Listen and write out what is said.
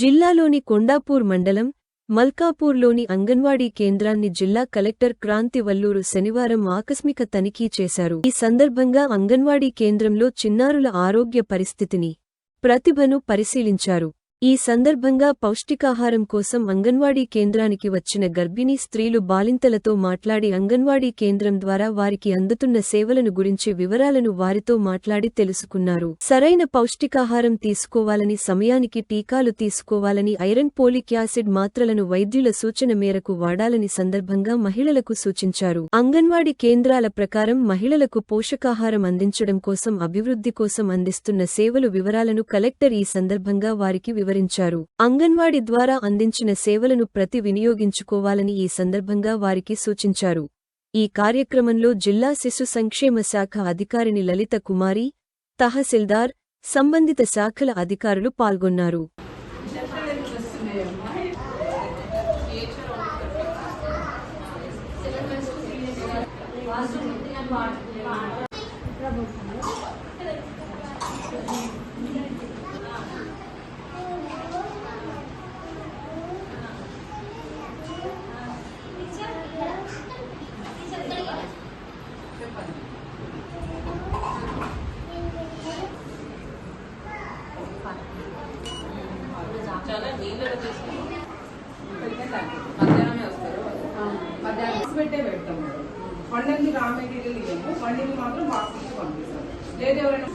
జిల్లాలోని కొండాపూర్ మండలం మల్కాపూర్లోని అంగన్వాడీ కేంద్రాన్ని జిల్లా కలెక్టర్ క్రాంతి వల్లూరు శనివారం ఆకస్మిక తనిఖీ చేశారు. ఈ సందర్భంగా అంగన్వాడీ కేంద్రంలో చిన్నారుల ఆరోగ్య పరిస్థితిని ప్రతిభను పరిశీలించారు. ఈ సందర్భంగా పౌష్టికాహారం కోసం అంగన్వాడీ కేంద్రానికి వచ్చిన గర్భిణీ స్త్రీలు బాలింతలతో మాట్లాడి అంగన్వాడీ కేంద్రం ద్వారా వారికి అందుతున్న సేవలను గురించి వివరాలను వారితో మాట్లాడి తెలుసుకున్నారు. సరైన పౌష్టికాహారం తీసుకోవాలని సమయానికి టీకాలు తీసుకోవాలని ఐరన్ పోలిక్ యాసిడ్ మాత్రలను వైద్యుల సూచన మేరకు వాడాలని సందర్భంగా మహిళలకు సూచించారు. అంగన్వాడీ కేంద్రాల ప్రకారం మహిళలకు పోషకాహారం అందించడం కోసం అభివృద్ధి కోసం అందిస్తున్న సేవలు వివరాలను కలెక్టర్ ఈ సందర్భంగా వారికి వివరించారు. అంగన్వాడి ద్వారా అందించిన సేవలను ప్రతి వినియోగించుకోవాలని ఈ సందర్భంగా వారికి సూచించారు. ఈ కార్యక్రమంలో జిల్లా శిశు సంక్షేమ శాఖ అధికారిని లలిత కుమారి తహసీల్దార్ సంబంధిత శాఖల అధికారులు పాల్గొన్నారు. చాలా నీళ్ళలో తీసుకుని మధ్యాహ్నమే వస్తారు. మధ్యాహ్నం పెట్టే పెడతాం పండుగకి రా మెటీరియల్ ఇవ్వము పండుగ మాత్రం బాక్స్ పంపిస్తాం లేదు ఎవరైనా